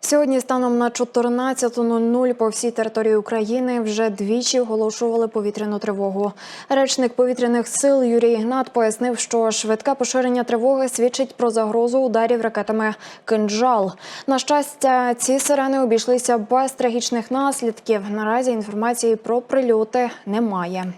Сьогодні станом на 14.00 по всій території України вже двічі оголошували повітряну тривогу. Речник повітряних сил Юрій Ігнат пояснив, що швидке поширення тривоги свідчить про загрозу ударів ракетами «Кинджал». На щастя, ці сирени обійшлися без трагічних наслідків. Наразі інформації про прильоти немає.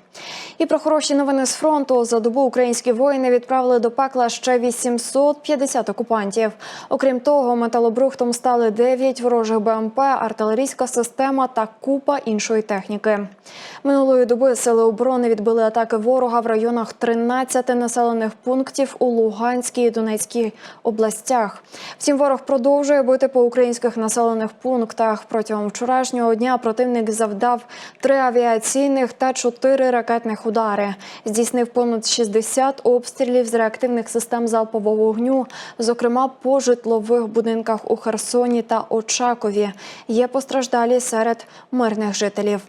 І про хороші новини з фронту за добу українські воїни відправили до пекла ще 850 окупантів. Окрім того, металобрухтом стали 9 ворожих БМП, артилерійська система та купа іншої техніки. Минулої доби сили оборони відбили атаки ворога в районах 13 населених пунктів у Луганській і Донецькій областях. Втім, ворог продовжує бити по українських населених пунктах. Протягом вчорашнього дня противник завдав три авіаційних та чотири ракетних удари. Здійснив понад 60 обстрілів з реактивних систем залпового вогню, зокрема по житлових будинках у Херсоні Очакові. Є постраждалі серед мирних жителів.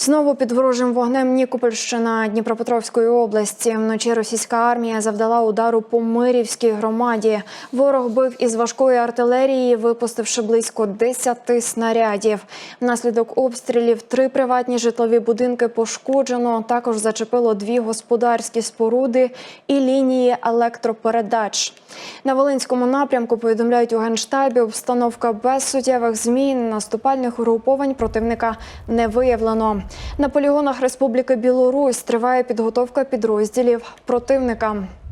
Знову під ворожим вогнем Нікопольщина Дніпропетровської області. Вночі російська армія завдала удару по Мирівській громаді. Ворог бив із важкої артилерії, випустивши близько 10 снарядів. Внаслідок обстрілів три приватні житлові будинки пошкоджено. Також зачепило дві господарські споруди і лінії електропередач. На Волинському напрямку повідомляють у генштабі. Обстановка без суттєвих змін. Наступальних угруповань противника не виявлено. На полігонах Республіки Білорусь триває підготовка підрозділів противника.